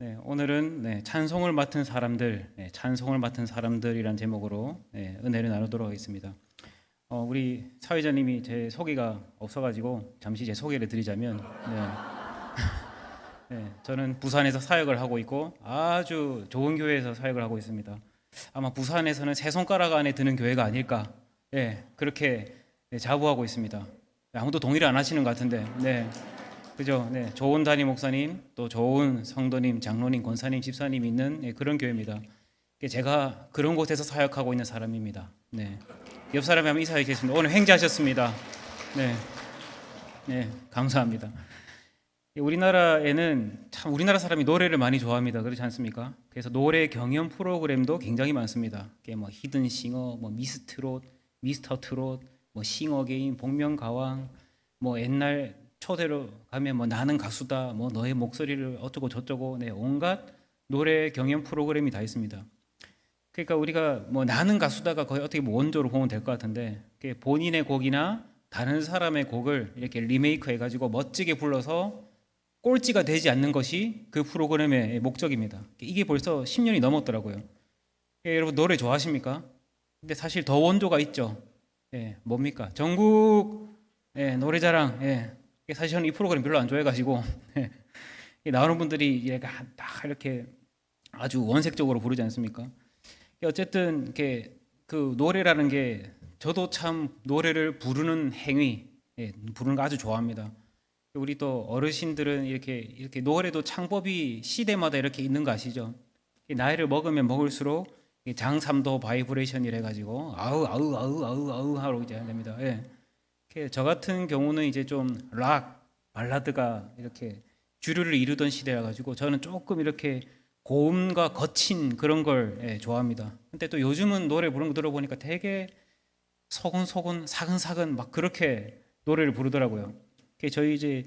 네, 오늘은 네, 찬송을 맡은 사람들, 네, 찬송을 맡은 사람들이란 제목으로 네, 은혜를 나누도록 하겠습니다. 어, 우리 사회자님이 제 소개가 없어가지고 잠시 제 소개를 드리자면, 네, 네, 저는 부산에서 사역을 하고 있고 아주 좋은 교회에서 사역을 하고 있습니다. 아마 부산에서는 세 손가락 안에 드는 교회가 아닐까, 네, 그렇게 네, 자부하고 있습니다. 아무도 동의를 안 하시는 것 같은데, 네. 그죠? 네, 좋은 담임 목사님, 또 좋은 성도님, 장로님, 권사님, 집사님 있는 네, 그런 교회입니다. 제가 그런 곳에서 사역하고 있는 사람입니다. 네, 옆 사람이 한번 인사하겠습니다. 오늘 횡재하셨습니다. 네, 네, 감사합니다. 우리나라에는 참 우리나라 사람이 노래를 많이 좋아합니다. 그렇지 않습니까? 그래서 노래 경연 프로그램도 굉장히 많습니다. 뭐 히든 싱어, 뭐 미스트롯, 미스터 트롯, 뭐 싱어 게임, 복면 가왕, 뭐 옛날 초대로 가면 뭐 나는 가수다, 뭐 너의 목소리를 어쩌고 저쩌고, 네 온갖 노래 경연 프로그램이 다 있습니다. 그러니까 우리가 뭐 나는 가수다가 거의 어떻게 뭐 원조로 보면 될 것 같은데 본인의 곡이나 다른 사람의 곡을 이렇게 리메이크 해가지고 멋지게 불러서 꼴찌가 되지 않는 것이 그 프로그램의 목적입니다. 이게 벌써 10년이 넘었더라고요. 예, 여러분 노래 좋아하십니까? 근데 사실 더 원조가 있죠. 예, 뭡니까? 전국 예, 노래자랑. 예, 사실 저는 이 프로그램 별로 안 좋아해가지고 예, 나오는 분들이 이렇게 딱 이렇게 아주 원색적으로 부르지 않습니까? 어쨌든 이렇게 그 노래라는 게 저도 참 노래를 부르는 행위, 예, 부르는 거 아주 좋아합니다. 우리 또 어르신들은 이렇게 이렇게 노래도 창법이 시대마다 이렇게 있는 거 아시죠? 나이를 먹으면 먹을수록 장삼도 바이브레이션이래 가지고 아우 아우 아우 아우 아우 하러 이제 됩니다. 예. 저 같은 경우는 이제 좀 락 발라드가 이렇게 주류를 이루던 시대라 가지고 저는 조금 이렇게 고음과 거친 그런 걸 예, 좋아합니다. 근데 또 요즘은 노래 부르는 거 들어보니까 되게 소곤소곤 사근사근 막 그렇게 노래를 부르더라고요. 저희 이제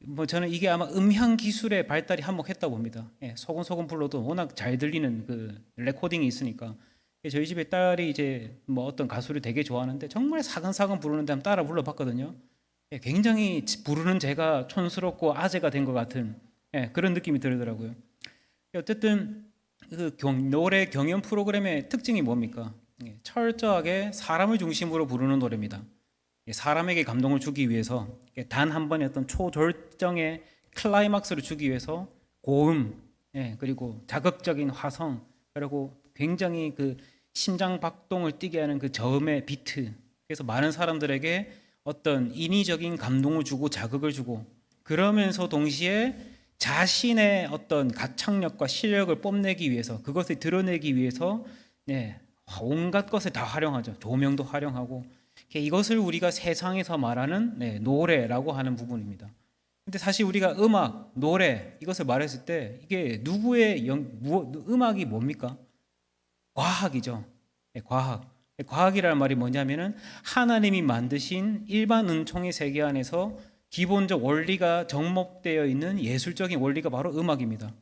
뭐 저는 이게 아마 음향 기술의 발달이 한몫했다고 봅니다. 예, 소곤소곤 불러도 워낙 잘 들리는 그 레코딩이 있으니까 저희 집에 딸이 이제 뭐 어떤 가수를 되게 좋아하는데 정말 사근사근 부르는데 한번 따라 불러봤거든요. 예, 굉장히 부르는 제가 촌스럽고 아재가 된 것 같은 예, 그런 느낌이 들더라고요. 어쨌든 그 경, 노래 경연 프로그램의 특징이 뭡니까? 예, 철저하게 사람을 중심으로 부르는 노래입니다. 사람에게 감동을 주기 위해서 단 한 번의 어떤 초절정의 클라이막스를 주기 위해서 고음 예, 그리고 자극적인 화성 그리고 굉장히 그 심장 박동을 뛰게 하는 그 저음의 비트 그래서 많은 사람들에게 어떤 인위적인 감동을 주고 자극을 주고 그러면서 동시에 자신의 어떤 가창력과 실력을 뽐내기 위해서 그것을 드러내기 위해서 네, 온갖 것을 다 활용하죠. 조명도 활용하고 이것을 우리가 세상에서 말하는 네, 노래라고 하는 부분입니다. 근데 사실 우리가 음악, 노래 이것을 말했을 때 이게 누구의 영, 무, 음악이 뭡니까? 과학이죠. 네, 과학. 네, 과학이라는 말이 뭐냐면은 하나님이 만드신 일반 은총의 세계 안에서 기본적 원리가 접목되어 있는 예술적인 원리가 바로 음악입니다.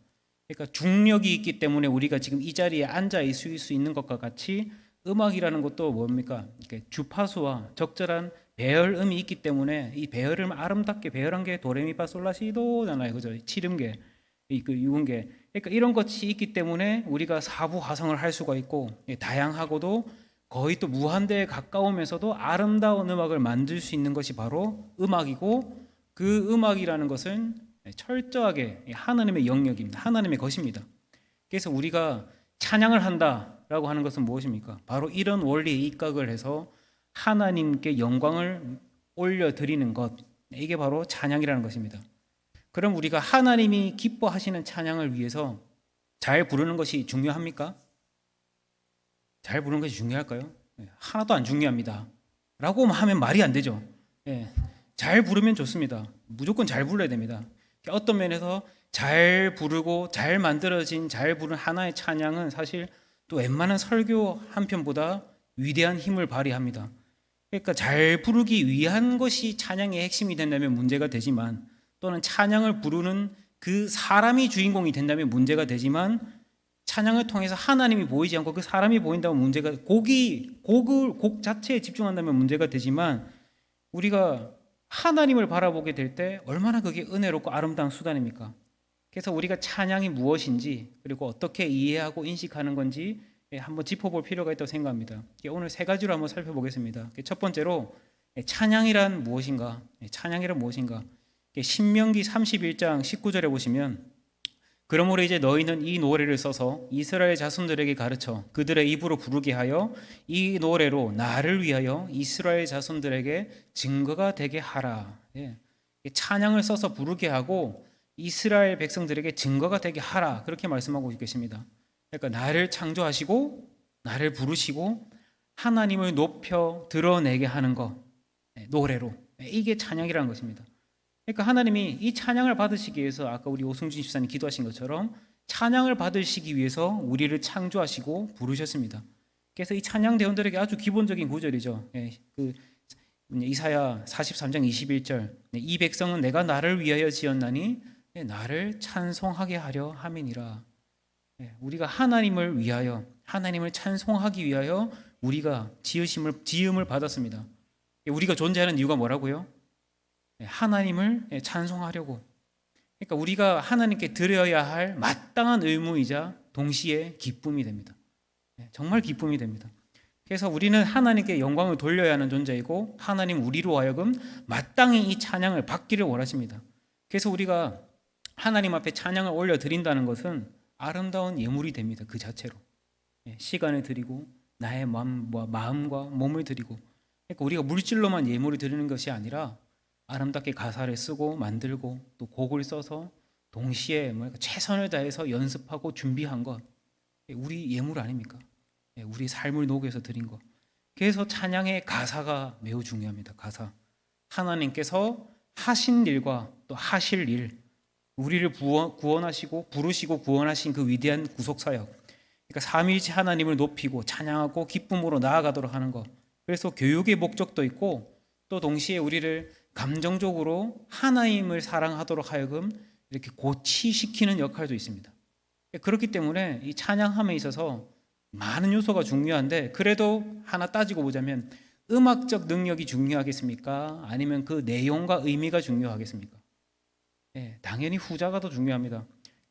그러니까 중력이 있기 때문에 우리가 지금 이 자리에 앉아 있을 수 있는 것과 같이 음악이라는 것도 뭡니까? 주파수와 적절한 배열음이 있기 때문에 이 배열음을 아름답게 배열한 게 도레미파 솔라시도잖아요, 그죠? 칠음계, 그 유음계. 그러니까 이런 것이 있기 때문에 우리가 사부 화성을 할 수가 있고 다양하고도 거의 또 무한대에 가까우면서도 아름다운 음악을 만들 수 있는 것이 바로 음악이고 그 음악이라는 것은 철저하게 하나님의 영역입니다. 하나님의 것입니다. 그래서 우리가 찬양을 한다라고 하는 것은 무엇입니까? 바로 이런 원리에 입각을 해서 하나님께 영광을 올려 드리는 것. 이게 바로 찬양이라는 것입니다. 그럼 우리가 하나님이 기뻐하시는 찬양을 위해서 잘 부르는 것이 중요합니까? 잘 부르는 것이 중요할까요? 하나도 안 중요합니다. 라고 하면 말이 안 되죠. 예, 잘 부르면 좋습니다. 무조건 잘 불러야 됩니다. 어떤 면에서 잘 부르고 잘 만들어진 잘 부른 하나의 찬양은 사실 또 웬만한 설교 한 편보다 위대한 힘을 발휘합니다. 그러니까 잘 부르기 위한 것이 찬양의 핵심이 된다면 문제가 되지만 또는 찬양을 부르는 그 사람이 주인공이 된다면 문제가 되지만 찬양을 통해서 하나님이 보이지 않고 그 사람이 보인다면 문제가 곡이 곡을 곡 자체에 집중한다면 문제가 되지만 우리가 하나님을 바라보게 될 때 얼마나 그게 은혜롭고 아름다운 수단입니까? 그래서 우리가 찬양이 무엇인지 그리고 어떻게 이해하고 인식하는 건지 예, 한번 짚어볼 필요가 있다고 생각합니다. 예, 오늘 세 가지로 한번 살펴보겠습니다. 예, 첫 번째로 예, 찬양이란 무엇인가? 예, 찬양이란 무엇인가? 예, 신명기 31장 19절에 보시면 그러므로 이제 너희는 이 노래를 써서 이스라엘 자손들에게 가르쳐 그들의 입으로 부르게 하여 이 노래로 나를 위하여 이스라엘 자손들에게 증거가 되게 하라. 예. 찬양을 써서 부르게 하고 이스라엘 백성들에게 증거가 되게 하라. 그렇게 말씀하고 계십니다. 그러니까 나를 창조하시고 나를 부르시고 하나님을 높여 드러내게 하는 것 예, 노래로 예, 이게 찬양이라는 것입니다. 그러니까 하나님이 이 찬양을 받으시기 위해서 아까 우리 오승준 집사님 기도하신 것처럼 찬양을 받으시기 위해서 우리를 창조하시고 부르셨습니다. 그래서 이 찬양 대원들에게 아주 기본적인 구절이죠. 예, 그 이사야 43장 21절 네, 이 백성은 내가 나를 위하여 지었나니 네, 나를 찬송하게 하려 함이니라. 예, 우리가 하나님을 위하여 하나님을 찬송하기 위하여 우리가 지으심을 지음을 받았습니다. 예, 우리가 존재하는 이유가 뭐라고요? 예, 하나님을 예, 찬송하려고. 그러니까 우리가 하나님께 드려야 할 마땅한 의무이자 동시에 기쁨이 됩니다. 예, 정말 기쁨이 됩니다. 그래서 우리는 하나님께 영광을 돌려야 하는 존재이고 하나님 우리로 하여금 마땅히 이 찬양을 받기를 원하십니다. 그래서 우리가 하나님 앞에 찬양을 올려 드린다는 것은 아름다운 예물이 됩니다. 그 자체로 예, 시간을 드리고 나의 마음, 마음과 몸을 드리고 그러니까 우리가 물질로만 예물을 드리는 것이 아니라 아름답게 가사를 쓰고 만들고 또 곡을 써서 동시에 뭐 최선을 다해서 연습하고 준비한 것 예, 우리 예물 아닙니까? 예, 우리 삶을 녹여서 드린 것. 그래서 찬양의 가사가 매우 중요합니다. 가사. 하나님께서 하신 일과 또 하실 일, 우리를 구원하시고 부르시고 구원하신 그 위대한 구속 사역. 그러니까 삼위일체 하나님을 높이고 찬양하고 기쁨으로 나아가도록 하는 것. 그래서 교육의 목적도 있고 또 동시에 우리를 감정적으로 하나님을 사랑하도록 하여금 이렇게 고치시키는 역할도 있습니다. 그렇기 때문에 이 찬양함에 있어서 많은 요소가 중요한데 그래도 하나 따지고 보자면 음악적 능력이 중요하겠습니까? 아니면 그 내용과 의미가 중요하겠습니까? 네, 당연히 후자가 더 중요합니다.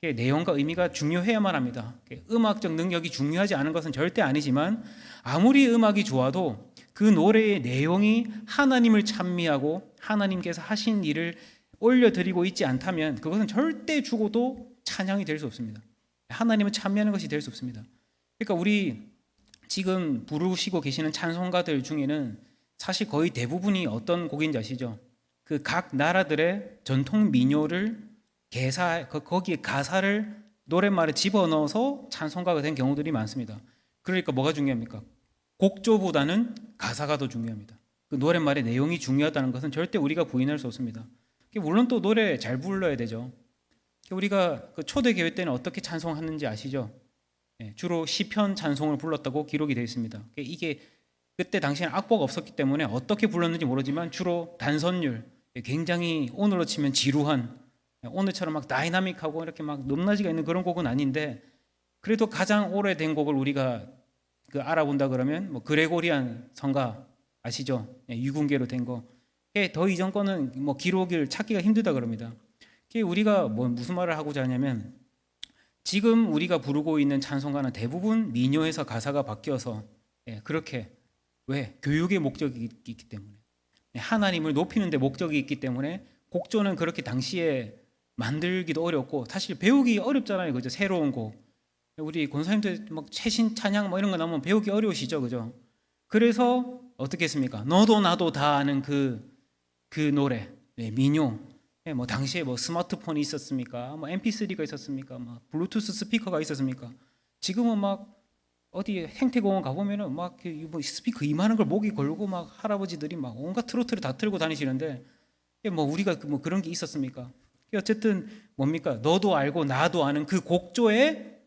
내용과 의미가 중요해야만 합니다. 음악적 능력이 중요하지 않은 것은 절대 아니지만 아무리 음악이 좋아도 그 노래의 내용이 하나님을 찬미하고 하나님께서 하신 일을 올려드리고 있지 않다면 그것은 절대 죽어도 찬양이 될 수 없습니다. 하나님을 찬미하는 것이 될 수 없습니다. 그러니까 우리 지금 부르시고 계시는 찬송가들 중에는 사실 거의 대부분이 어떤 곡인지 아시죠? 그 각 나라들의 전통 민요를 개사 그 거기에 가사를 노랫말에 집어넣어서 찬송가가 된 경우들이 많습니다. 그러니까 뭐가 중요합니까? 곡조보다는 가사가 더 중요합니다. 그 노랫말의 내용이 중요하다는 것은 절대 우리가 부인할 수 없습니다. 물론 또 노래 잘 불러야 되죠. 우리가 그 초대 교회 때는 어떻게 찬송하는지 아시죠? 예, 주로 시편 찬송을 불렀다고 기록이 되어 있습니다. 이게 그때 당시에는 악보가 없었기 때문에 어떻게 불렀는지 모르지만 주로 단선율, 예, 굉장히 오늘로 치면 지루한 예, 오늘처럼 막 다이나믹하고 이렇게 막 높낮이가 있는 그런 곡은 아닌데 그래도 가장 오래된 곡을 우리가 그 알아본다 그러면 뭐 그레고리안 성가 아시죠? 유군계로 된 거. 더 이전 거는 뭐 기록을 찾기가 힘들다 그럽니다. 우리가 뭐 무슨 말을 하고자 하냐면 지금 우리가 부르고 있는 찬송가는 대부분 민요에서 가사가 바뀌어서 예, 그렇게 왜 교육의 목적이 있기 때문에 예, 하나님을 높이는 데 목적이 있기 때문에 곡조는 그렇게 당시에 만들기도 어렵고 사실 배우기 어렵잖아요. 그죠? 새로운 곡. 우리 권사님들 막 최신 찬양 뭐 이런 거 나오면 배우기 어려우시죠. 그죠? 그래서 어떻게 했습니까? 너도 나도 다 아는 그, 그 노래, 네, 민요. 예, 뭐 당시에 뭐 스마트폰이 있었습니까? 뭐 MP3가 있었습니까? 뭐 블루투스 스피커가 있었습니까? 지금은 막 어디 행태공원 가보면은 막 뭐 스피커 이만한 걸 목에 걸고 막 할아버지들이 막 온갖 트로트를 다 틀고 다니시는데 뭐 우리가 뭐 그런 게 있었습니까? 어쨌든 뭡니까? 너도 알고 나도 아는 그 곡조에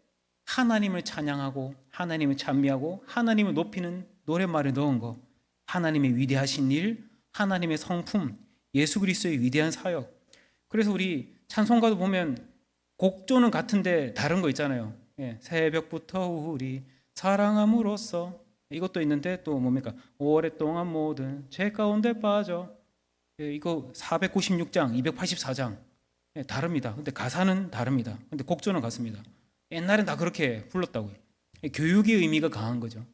하나님을 찬양하고 하나님을 찬미하고 하나님을 높이는 노랫말을 넣은 거 하나님의 위대하신 일, 하나님의 성품, 예수 그리스도의 위대한 사역 그래서 우리 찬송가도 보면 곡조는 같은데 다른 거 있잖아요. 예, 새벽부터 우리 사랑함으로써 이것도 있는데 또 뭡니까? 오랫동안 모든 죄 가운데 빠져 예, 이거 496장, 284장 예, 다릅니다. 근데 가사는 다릅니다. 근데 곡조는 같습니다. 옛날엔 다 그렇게 불렀다고요. 예, 교육의 의미가 강한 거죠.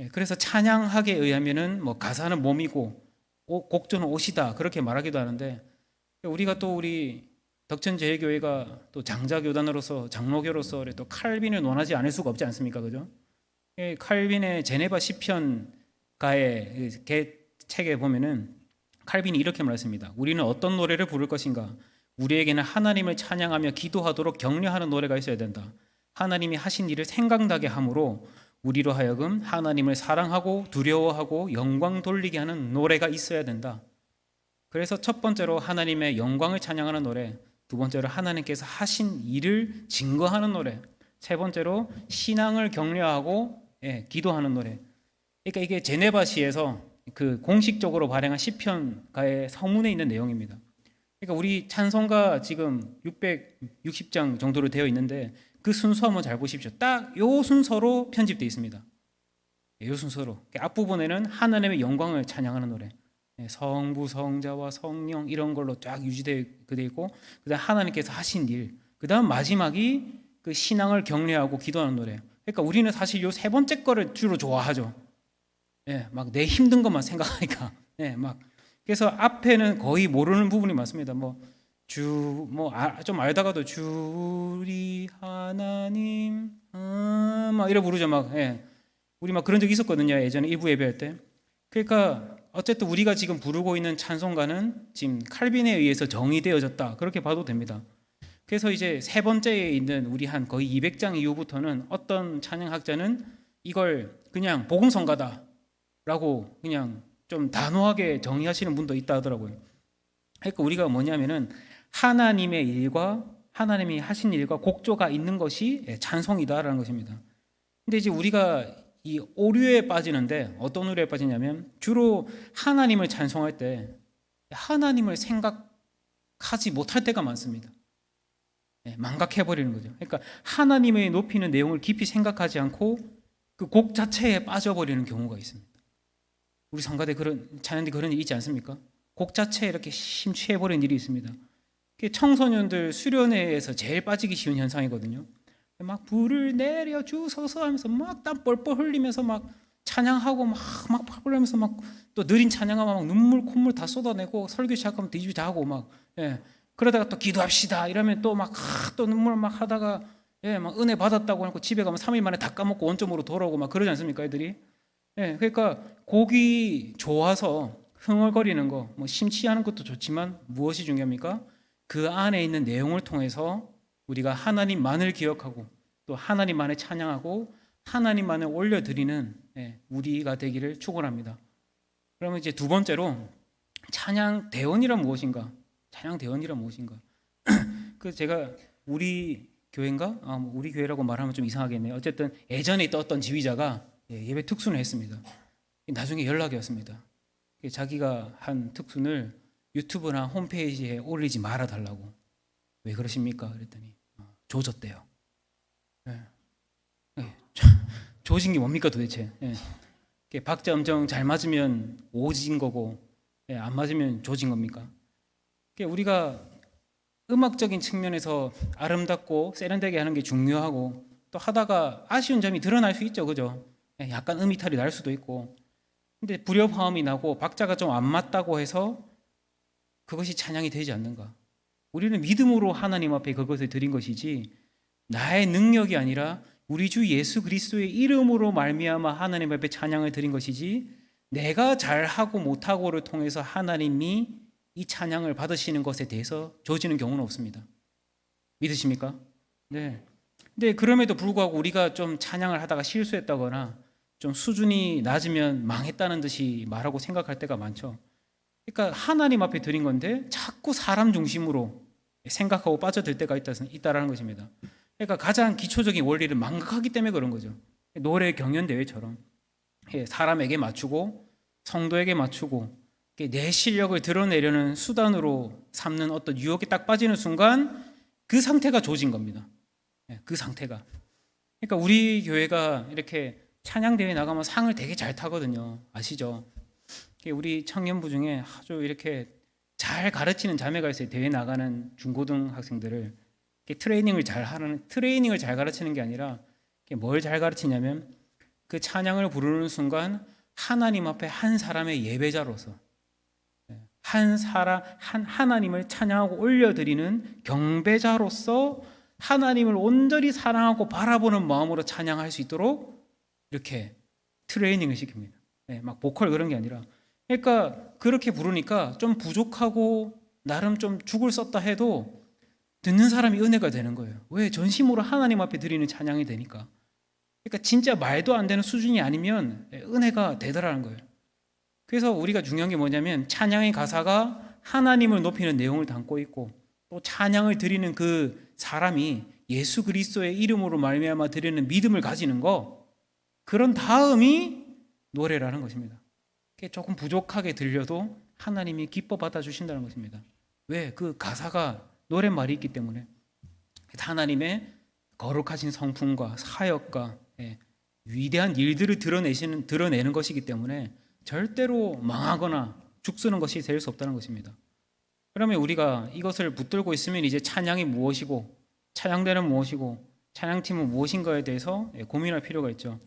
예, 그래서 찬양하게 의하면은 뭐 가사는 몸이고 옷- 곡조는 옷이다 그렇게 말하기도 하는데 우리가 또 우리 덕천제일교회가 또 장자교단으로서 장로교로서 또 칼빈을 논하지 않을 수가 없지 않습니까, 그죠? 예, 칼빈의 제네바 시편가의 그 개- 책에 보면은 칼빈이 이렇게 말했습니다. 우리는 어떤 노래를 부를 것인가? 우리에게는 하나님을 찬양하며 기도하도록 격려하는 노래가 있어야 된다. 하나님이 하신 일을 생각나게 함으로 우리로 하여금 하나님을 사랑하고 두려워하고 영광 돌리게 하는 노래가 있어야 된다. 그래서 첫 번째로 하나님의 영광을 찬양하는 노래, 두 번째로 하나님께서 하신 일을 증거하는 노래, 세 번째로 신앙을 격려하고 예, 기도하는 노래. 그러니까 이게 제네바시에서 그 공식적으로 발행한 시편가의 서문에 있는 내용입니다. 그러니까 우리 찬송가 지금 660장 정도로 되어 있는데 그 순서 한번 잘 보십시오. 딱 요 순서로 편집되어 있습니다. 예, 요 순서로. 그 앞부분에는 하나님의 영광을 찬양하는 노래. 예, 성부, 성자와 성령 이런 걸로 쫙 유지되어 있고 그다음 하나님께서 하신 일. 그다음 마지막이 그 신앙을 격려하고 기도하는 노래. 그러니까 우리는 사실 요 세 번째 거를 주로 좋아하죠. 예, 막 내 힘든 것만 생각하니까. 예, 막 그래서 앞에는 거의 모르는 부분이 많습니다. 뭐 주 뭐 좀 알다가도 주리 하나님 아, 막 이래 부르죠 막 예. 우리 막 그런 적 있었거든요 예전에 일부 예배할 때 그러니까 어쨌든 우리가 지금 부르고 있는 찬송가는 지금 칼빈에 의해서 정의되어졌다 그렇게 봐도 됩니다 그래서 이제 세 번째에 있는 우리 한 거의 200장 이후부터는 어떤 찬양학자는 이걸 그냥 복음성가다 라고 그냥 좀 단호하게 정의하시는 분도 있다 하더라고요. 그러니까 우리가 뭐냐면은 하나님의 일과 하나님이 하신 일과 곡조가 있는 것이 예, 찬송이다라는 것입니다. 근데 이제 우리가 이 오류에 빠지는데 어떤 오류에 빠지냐면 주로 하나님을 찬송할 때 하나님을 생각하지 못할 때가 많습니다. 예, 망각해 버리는 거죠. 그러니까 하나님의 높이는 내용을 깊이 생각하지 않고 그 곡 자체에 빠져 버리는 경우가 있습니다. 우리 성가대 그런 찬양대 그런 일 있지 않습니까? 곡 자체에 이렇게 심취해 버리는 일이 있습니다. 청소년들 수련회에서 제일 빠지기 쉬운 현상이거든요. 막 불을 내려 주소서 하면서 막 땀 뻘뻘 흘리면서 막 찬양하고 막막 펄펄하면서 막 또 느린 찬양하면 막 눈물 콧물 다 쏟아내고 설교 시작하면 뒤집이 다 하고 막 예. 그러다가 또 기도합시다 이러면 또 막또 눈물 막 하다가 예, 막 은혜 받았다고 하고 집에 가면 3일 만에 다 까먹고 원점으로 돌아오고 막 그러지 않습니까, 애들이? 예, 그러니까 곡이 좋아서 흥얼거리는 거, 뭐 심취하는 것도 좋지만 무엇이 중요합니까? 그 안에 있는 내용을 통해서 우리가 하나님만을 기억하고 또 하나님만을 찬양하고 하나님만을 올려드리는 예, 우리가 되기를 축원합니다. 그러면 이제 두 번째로 찬양 대원이란 무엇인가? 찬양 대원이란 무엇인가? 그 제가 우리 교회인가? 아, 뭐 우리 교회라고 말하면 좀 이상하겠네요. 어쨌든 예전에 어떤 지휘자가 예, 예배 특순을 했습니다. 나중에 연락이 왔습니다. 자기가 한 특순을 유튜브나 홈페이지에 올리지 말아 달라고. 왜 그러십니까? 그랬더니 어, 조졌대요. 예. 예, 조- 조진 게 뭡니까 도대체? 예. 이렇게 박자 음정 잘 맞으면 오진 거고 예, 안 맞으면 조진 겁니까? 우리가 음악적인 측면에서 아름답고 세련되게 하는 게 중요하고 또 하다가 아쉬운 점이 드러날 수 있죠, 그죠? 예, 약간 음이탈이 날 수도 있고. 근데 불협화음이 나고 박자가 좀 안 맞다고 해서 그것이 찬양이 되지 않는가? 우리는 믿음으로 하나님 앞에 그것을 드린 것이지 나의 능력이 아니라 우리 주 예수 그리스도의 이름으로 말미암아 하나님 앞에 찬양을 드린 것이지 내가 잘하고 못하고를 통해서 하나님이 이 찬양을 받으시는 것에 대해서 조지는 경우는 없습니다. 믿으십니까? 네. 근데 그럼에도 불구하고 우리가 좀 찬양을 하다가 실수했다거나 좀 수준이 낮으면 망했다는 듯이 말하고 생각할 때가 많죠. 그러니까 하나님 앞에 드린 건데 자꾸 사람 중심으로 생각하고 빠져들 때가 있다, 있다라는 것입니다. 그러니까 가장 기초적인 원리를 망각하기 때문에 그런 거죠. 노래 경연 대회처럼 예, 사람에게 맞추고 성도에게 맞추고 내 실력을 드러내려는 수단으로 삼는 어떤 유혹에 딱 빠지는 순간 그 상태가 조진 겁니다. 예, 그 상태가. 그러니까 우리 교회가 이렇게 찬양 대회 나가면 상을 되게 잘 타거든요. 아시죠? 우리 청년부 중에 아주 이렇게 잘 가르치는 자매가 있어요. 대회 나가는 중고등 학생들을 트레이닝을 잘 하는 트레이닝을 잘 가르치는 게 아니라 뭘 잘 가르치냐면 그 찬양을 부르는 순간 하나님 앞에 한 사람의 예배자로서 한 사람 한 하나님을 찬양하고 올려드리는 경배자로서 하나님을 온전히 사랑하고 바라보는 마음으로 찬양할 수 있도록 이렇게 트레이닝을 시킵니다. 네, 막 보컬 그런 게 아니라 그러니까 그렇게 부르니까 좀 부족하고 나름 좀 죽을 썼다 해도 듣는 사람이 은혜가 되는 거예요. 왜 전심으로 하나님 앞에 드리는 찬양이 되니까. 그러니까 진짜 말도 안 되는 수준이 아니면 은혜가 되더라는 거예요. 그래서 우리가 중요한 게 뭐냐면 찬양의 가사가 하나님을 높이는 내용을 담고 있고 또 찬양을 드리는 그 사람이 예수 그리스도의 이름으로 말미암아 드리는 믿음을 가지는 거 그런 다음이 노래라는 것입니다. 조금 부족하게 들려도 하나님이 기뻐 받아 주신다는 것입니다. 왜? 그 가사가 노랫말이 있기 때문에 하나님의 거룩하신 성품과 사역과 예, 위대한 일들을 드러내시는 드러내는 것이기 때문에 절대로 망하거나 죽쓰는 것이 될 수 없다는 것입니다. 그러면 우리가 이것을 붙들고 있으면 이제 찬양이 무엇이고 찬양대는 무엇이고 찬양팀은 무엇인가에 대해서 예, 고민할 필요가 있죠.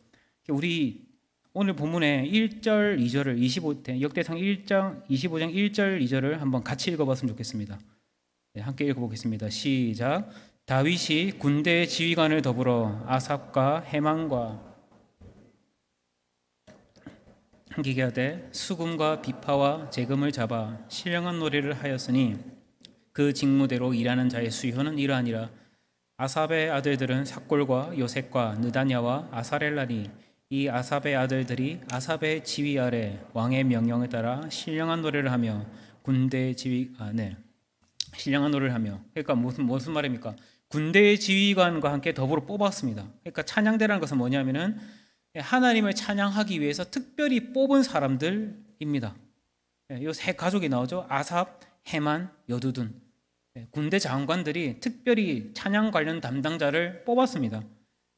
우리 오늘 본문의 1절, 2절을 25 역대상 1장 25장 1절, 2절을 한번 같이 읽어봤으면 좋겠습니다. 네, 함께 읽어보겠습니다. 시작. 다윗이 군대의 지휘관을 더불어 아삽과 해만과 기게하되 수금과 비파와 재금을 잡아 신령한 노래를 하였으니 그 직무대로 일하는 자의 수효는 이러하니라 아삽의 아들들은 삭골과 요셉과 느다냐와 아사렐라니 이 아삽의 아들들이 아삽의 지휘 아래 왕의 명령에 따라 신령한 노래를 하며 군대의 지휘 아 네 신령한 노래를 하며 그러니까 무슨 무슨 말입니까? 군대의 지휘관과 함께 더불어 뽑았습니다. 그러니까 찬양대라는 것은 뭐냐면은 하나님을 찬양하기 위해서 특별히 뽑은 사람들입니다. 이세 가족이 나오죠. 아삽, 해만, 여두둔. 군대 장관들이 특별히 찬양 관련 담당자를 뽑았습니다.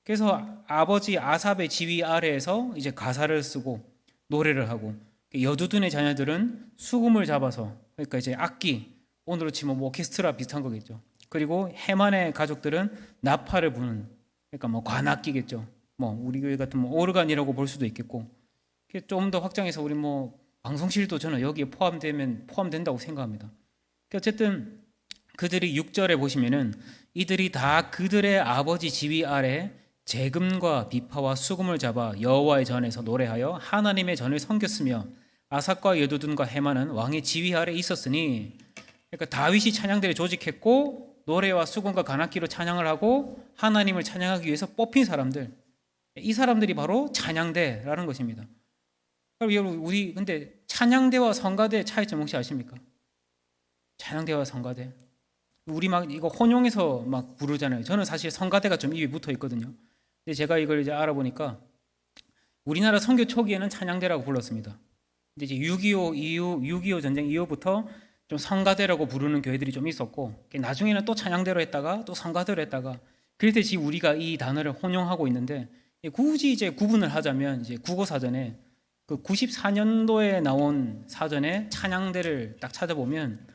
그래서 아버지 아삽의 지휘 아래에서 이제 가사를 쓰고 노래를 하고 여두둔의 자녀들은 수금을 잡아서 그러니까 이제 악기 오늘로 치면 뭐 오케스트라 비슷한 거겠죠. 그리고 해만의 가족들은 나팔을 부는 그러니까 뭐 관악기겠죠. 뭐 우리 교회 같은 뭐 오르간이라고 볼 수도 있겠고 좀 더 확장해서 우리 뭐 방송실도 저는 여기에 포함되면 포함된다고 생각합니다. 어쨌든 그들이 6절에 보시면은 이들이 다 그들의 아버지 지휘 아래 재금과 비파와 수금을 잡아 여호와의 전에서 노래하여 하나님의 전을 섬겼으며 아삭과 여두둔과 해만은 왕의 지휘 아래 있었으니 그러니까 다윗이 찬양대를 조직했고 노래와 수금과 관악기로 찬양을 하고 하나님을 찬양하기 위해서 뽑힌 사람들 이 사람들이 바로 찬양대라는 것입니다. 여러분 우리 근데 찬양대와 성가대 차이점 혹시 아십니까? 찬양대와 성가대 우리 막 이거 혼용해서 막 부르잖아요. 저는 사실 성가대가 좀 입에 붙어 있거든요. 근데 제가 이걸 이제 알아보니까 우리나라 선교 초기에는 찬양대라고 불렀습니다. 근데 이제 6.25 이후 6.25 전쟁 이후부터 좀 성가대라고 부르는 교회들이 좀 있었고 나중에는 또 찬양대로 했다가 또 성가대로 했다가 지금 우리가 이 단어를 혼용하고 있는데 굳이 이제 구분을 하자면 이제 국어 사전에 그 94년도에 나온 사전에 찬양대를 딱 찾아보면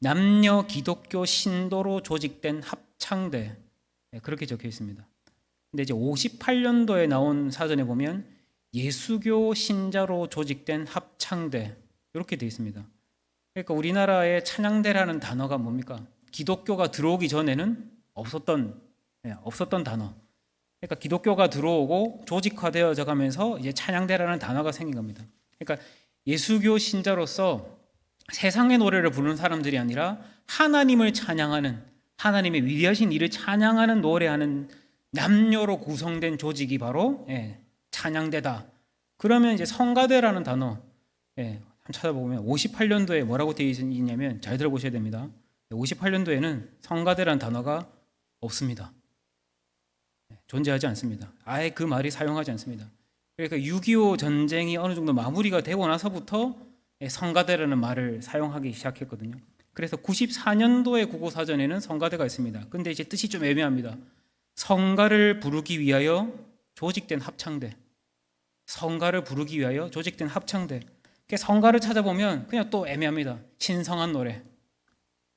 남녀 기독교 신도로 조직된 합창대 네, 그렇게 적혀 있습니다. 근데 이제 58년도에 나온 사전에 보면 예수교 신자로 조직된 합창대 이렇게 되어 있습니다. 그러니까 우리나라의 찬양대라는 단어가 뭡니까? 기독교가 들어오기 전에는 없었던 네, 없었던 단어. 그러니까 기독교가 들어오고 조직화되어져 가면서 이제 찬양대라는 단어가 생긴 겁니다. 그러니까 예수교 신자로서 세상의 노래를 부르는 사람들이 아니라 하나님을 찬양하는 하나님의 위대하신 일을 찬양하는 노래하는 남녀로 구성된 조직이 바로 예, 찬양대다. 그러면 이제 성가대라는 단어 예, 한번 찾아보면 58년도에 뭐라고 되어 있냐면 잘 들어보셔야 됩니다. 58년도에는 성가대라는 단어가 없습니다. 예, 존재하지 않습니다. 아예 그 말이 사용하지 않습니다. 그러니까 6.25 전쟁이 어느 정도 마무리가 되고 나서부터 예, 성가대라는 말을 사용하기 시작했거든요. 그래서 94년도의 국어 사전에는 성가대가 있습니다. 근데 이제 뜻이 좀 애매합니다. 성가를 부르기 위하여 조직된 합창대. 성가를 부르기 위하여 조직된 합창대. 그 성가를 찾아보면 그냥 또 애매합니다. 신성한 노래,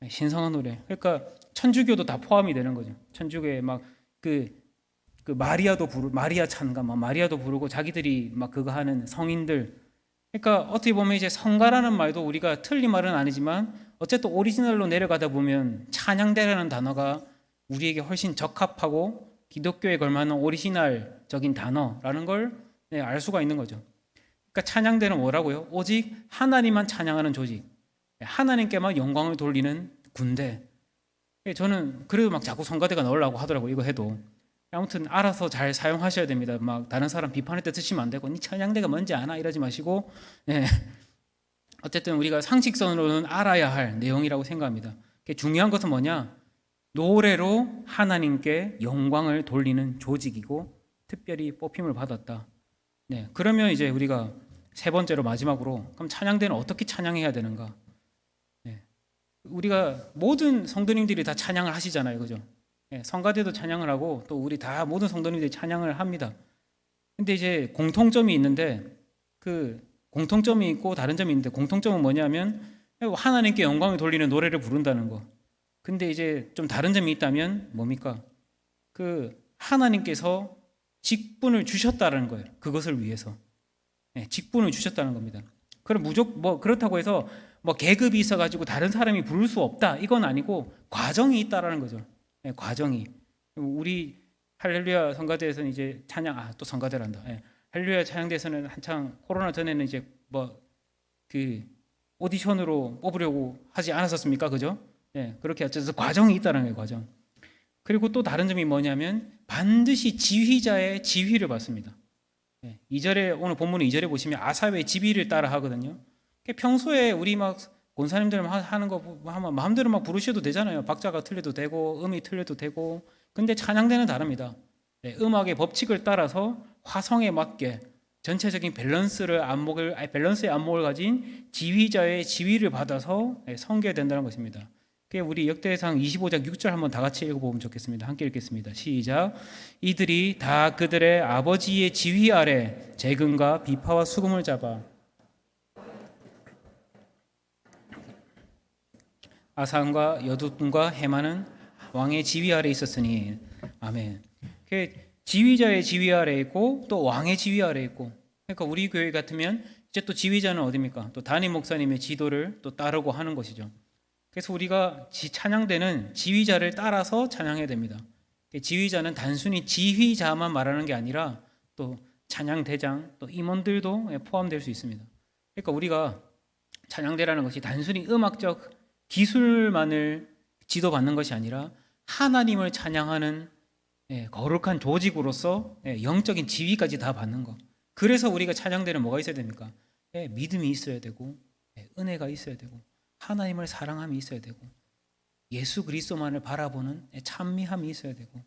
네, 신성한 노래. 그러니까 천주교도 다 포함이 되는 거죠. 천주교에 막그 그 마리아도 부르 마리아 찬가 막 마리아도 부르고 자기들이 막 그거 하는 성인들 그러니까 어떻게 보면 이제 성가라는 말도 우리가 틀린 말은 아니지만 어쨌든 오리지널로 내려가다 보면 찬양대라는 단어가 우리에게 훨씬 적합하고 기독교에 걸맞는 오리지널적인 단어라는 걸 알 수가 있는 거죠. 그러니까 찬양대는 뭐라고요? 오직 하나님만 찬양하는 조직, 하나님께만 영광을 돌리는 군대. 저는 그래도 막 자꾸 성가대가 나오려고 하더라고 이거 해도 아무튼 알아서 잘 사용하셔야 됩니다. 막 다른 사람 비판할 때 쓰시면 안 되고 니 찬양대가 뭔지 아나 이러지 마시고 예. 어쨌든 우리가 상식선으로는 알아야 할 내용이라고 생각합니다. 중요한 것은 뭐냐? 노래로 하나님께 영광을 돌리는 조직이고 특별히 뽑힘을 받았다. 네, 그러면 이제 우리가 세 번째로 마지막으로 그럼 찬양대는 어떻게 찬양해야 되는가? 네, 우리가 모든 성도님들이 다 찬양을 하시잖아요, 그죠? 네, 성가대도 찬양을 하고 또 우리 다 모든 성도님들이 찬양을 합니다. 근데 이제 공통점이 있는데 그 공통점이 있고 다른 점이 있는데 공통점은 뭐냐면 하나님께 영광을 돌리는 노래를 부른다는 거. 근데 이제 좀 다른 점이 있다면 뭡니까? 그 하나님께서 직분을 주셨다는 거예요. 그것을 위해서. 네, 직분을 주셨다는 겁니다. 그럼 무조건 뭐 그렇다고 해서 뭐 계급이 있어 가지고 다른 사람이 부를 수 없다. 이건 아니고 과정이 있다라는 거죠. 네, 과정이. 우리 할렐루야 성가대에서는 이제 찬양 아 또 성가대란다. 네, 할렐루야 찬양대에서는 한창 코로나 전에는 이제 뭐 그 오디션으로 뽑으려고 하지 않았었습니까? 그죠? 네, 그렇게 어쨌든 과정이 있다는 거예요, 과정. 그리고 또 다른 점이 뭐냐면 반드시 지휘자의 지휘를 받습니다. 네, 2절에 오늘 본문의 2절에 보시면 아사의 지휘를 따라 하거든요. 평소에 우리 막 권사님들 하는 거 하면 마음대로 막 부르셔도 되잖아요. 박자가 틀려도 되고 음이 틀려도 되고. 근데 찬양대는 다릅니다. 네, 음악의 법칙을 따라서 화성에 맞게 전체적인 밸런스를 안목을 밸런스의 안목을 가진 지휘자의 지휘를 받아서 네, 성계된다는 것입니다. 우리 역대상 25장 6절 한번 다 같이 읽어보면 좋겠습니다. 함께 읽겠습니다. 시작. 이들이 다 그들의 아버지의 지휘 아래 재근과 비파와 수금을 잡아 아산과 여두tun과 해마는 왕의 지휘 아래 있었으니 아멘. 지휘자의 지휘 아래 있고 또 왕의 지휘 아래 있고 그러니까 우리 교회 같으면 이제 또 지휘자는 어디입니까? 또 담임 목사님의 지도를 또 따르고 하는 것이죠. 그래서 우리가 찬양대는 지휘자를 따라서 찬양해야 됩니다. 지휘자는 단순히 지휘자만 말하는 게 아니라 또 찬양대장 또 임원들도 포함될 수 있습니다. 그러니까 우리가 찬양대라는 것이 단순히 음악적 기술만을 지도받는 것이 아니라 하나님을 찬양하는 예, 거룩한 조직으로서 예, 영적인 지위까지 다 받는 것. 그래서 우리가 찬양대는 뭐가 있어야 됩니까? 예, 믿음이 있어야 되고 은혜가 있어야 되고 하나님을 사랑함이 있어야 되고 예수 그리스도만을 바라보는 찬미함이 있어야 되고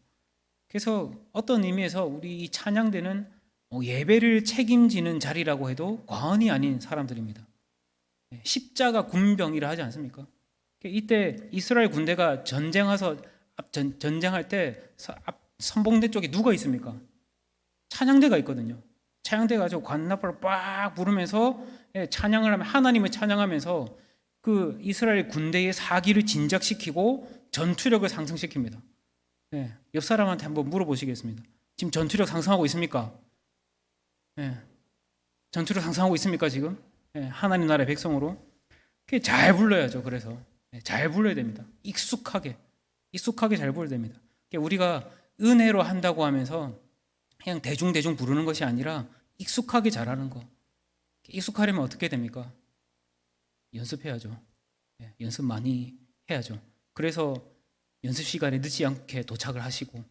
그래서 어떤 의미에서 우리 이 찬양대는 뭐 예배를 책임지는 자리라고 해도 과언이 아닌 사람들입니다. 예, 십자가 군병이라 하지 않습니까? 이때 이스라엘 군대가 전쟁해서 전, 전쟁할 때 선봉대 쪽에 누가 있습니까? 찬양대가 있거든요. 찬양대 가지고 관나팔을 빡 부르면서 예, 찬양을 하면 하나님을 찬양하면서 그 이스라엘 군대의 사기를 진작시키고 전투력을 상승시킵니다. 네, 옆 사람한테 한번 물어보시겠습니다. 지금 전투력 상승하고 있습니까? 네, 전투력 상승하고 있습니까 지금? 네, 하나님 나라의 백성으로 잘 불러야죠. 그래서 네, 잘 불러야 됩니다. 익숙하게 익숙하게 잘 불러야 됩니다. 우리가 은혜로 한다고 하면서 그냥 대중 대중 부르는 것이 아니라 익숙하게 잘하는 거. 익숙하려면 어떻게 됩니까? 연습해야죠. 예, 연습 많이 해야죠. 그래서 연습 시간에 늦지 않게 도착을 하시고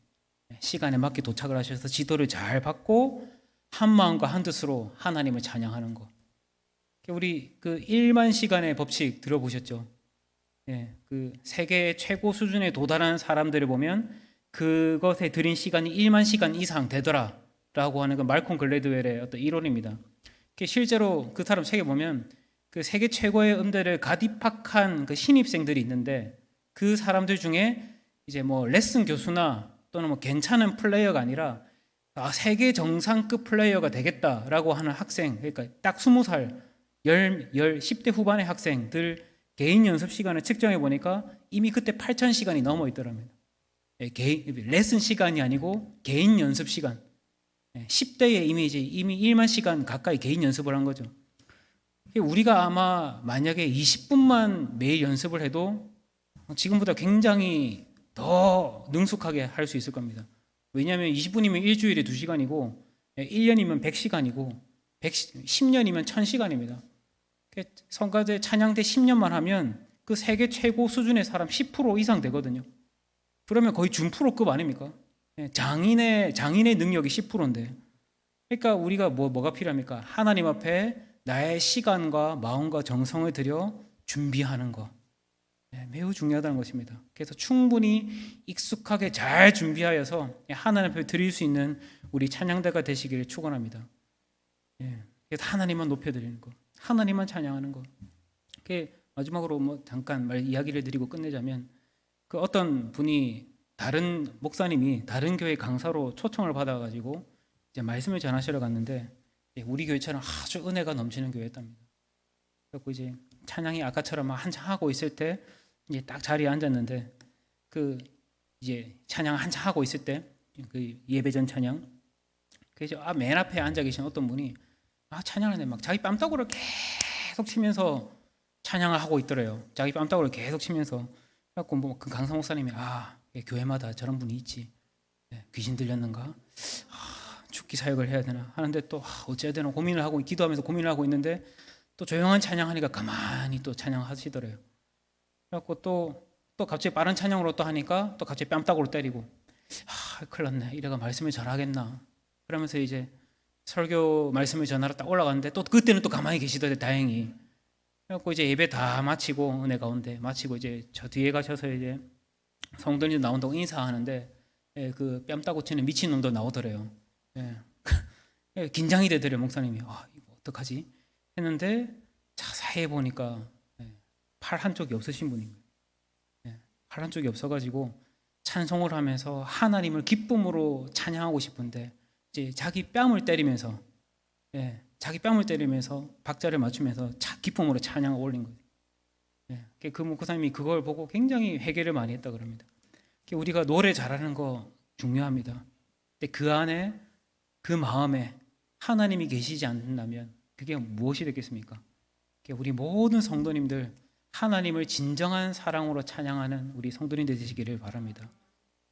예, 시간에 맞게 도착을 하셔서 지도를 잘 받고 한 마음과 한 뜻으로 하나님을 찬양하는 것. 우리 그 1만 시간의 법칙 들어보셨죠? 예, 그 세계 최고 수준에 도달한 사람들을 보면 그것에 들인 시간이 1만 시간 이상 되더라라고 하는 그 말콤 글래드웰의 어떤 이론입니다. 실제로 그 사람 책에 보면 그 세계 최고의 음대를 가입학한 그 신입생들이 있는데 그 사람들 중에 이제 뭐 레슨 교수나 또는 뭐 괜찮은 플레이어가 아니라 아, 세계 정상급 플레이어가 되겠다라고 하는 학생, 그러니까 딱 스무 살 열, 열 10대 후반의 학생들 개인 연습 시간을 측정해 보니까 이미 그때 8천 시간이 넘어 있더랍니다. 예, 개인 레슨 시간이 아니고 개인 연습 시간. 예, 10대에 이미 이제 이미 1만 시간 가까이 개인 연습을 한 거죠. 우리가 아마 만약에 20분만 매일 연습을 해도 지금보다 굉장히 더 능숙하게 할 수 있을 겁니다. 왜냐하면 20분이면 일주일에 2시간이고 1년이면 100시간이고 10년이면 1000시간입니다. 성가대 찬양대 10년만 하면 그 세계 최고 수준의 사람 10% 이상 되거든요. 그러면 거의 준프로급 아닙니까? 예, 장인의 장인의 능력이 10%인데. 그러니까 우리가 뭐 뭐가 필요합니까? 하나님 앞에 나의 시간과 마음과 정성을 들여 준비하는 거. 예, 매우 중요하다는 것입니다. 그래서 충분히 익숙하게 잘 준비하여서 하나님 앞에 드릴 수 있는 우리 찬양대가 되시기를 축원합니다. 예, 그래서 하나님만 높여드리는 거, 하나님만 찬양하는 거. 그 마지막으로 뭐 잠깐 말 이야기를 드리고 끝내자면 그 어떤 분이 다른 목사님이 다른 교회 강사로 초청을 받아가지고 이제 말씀을 전하시러 갔는데 예, 우리 교회처럼 아주 은혜가 넘치는 교회였답니다. 그래서 이제 찬양이 아까처럼 막 한창 하고 있을 때 이제 딱 자리에 앉았는데 그 이제 찬양 한창 하고 있을 때 그 예배전 찬양 그래서 아, 맨 앞에 앉아 계신 어떤 분이 아 찬양하는데 막 자기 뺨따구를 계속 치면서 찬양을 하고 있더래요. 자기 뺨따구를 계속 치면서 그래갖고 뭐그 강사 목사님이 아 예, 교회마다 저런 분이 있지 예, 귀신 들렸는가 아, 죽기 사역을 해야 되나 하는데 또 아, 어찌해야 되나 고민을 하고 기도하면서 고민을 하고 있는데 또 조용한 찬양하니까 가만히 또 찬양하시더래요. 그래갖고 또, 또 갑자기 빠른 찬양으로 또 하니까 또 갑자기 뺨따구로 때리고 아 큰일 났네 이래가 말씀을 잘하겠나 그러면서 이제 설교 말씀을 전하러 딱 올라갔는데 또 그때는 또 가만히 계시더래 다행히 그래갖고 이제 예배 다 마치고 은혜 가운데 마치고 이제 저 뒤에 가셔서 이제 성도님 나온다고 인사하는데 예, 그 뺨따고 치는 미친 놈도 나오더래요. 예. 예, 긴장이 되더래요 목사님이. 아 이거 어떡하지? 했는데 자세히 보니까 예, 팔 한쪽이 없으신 분인 거예요. 예, 팔 한쪽이 없어가지고 찬송을 하면서 하나님을 기쁨으로 찬양하고 싶은데 이제 자기 뺨을 때리면서 예, 자기 뺨을 때리면서 박자를 맞추면서 차, 기쁨으로 찬양을 올린 거예요. 예, 그 목사님이 그걸 보고 굉장히 회개를 많이 했다 그럽니다. 우리가 노래 잘하는 거 중요합니다. 근데 그 안에 그 마음에 하나님이 계시지 않는다면 그게 무엇이 되겠습니까? 우리 모든 성도님들 하나님을 진정한 사랑으로 찬양하는 우리 성도님 되시기를 바랍니다.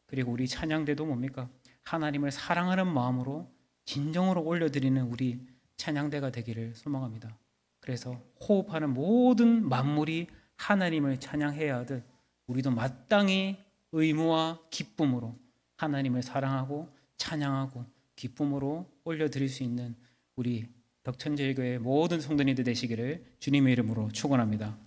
그리고 우리 찬양대도 뭡니까? 하나님을 사랑하는 마음으로 진정으로 올려드리는 우리 찬양대가 되기를 소망합니다. 그래서 호흡하는 모든 만물이 하나님을 찬양해야 하듯 우리도 마땅히 의무와 기쁨으로 하나님을 사랑하고 찬양하고 기쁨으로 올려드릴 수 있는 우리 덕천제일교회 모든 성도님들 되시기를 주님의 이름으로 축원합니다.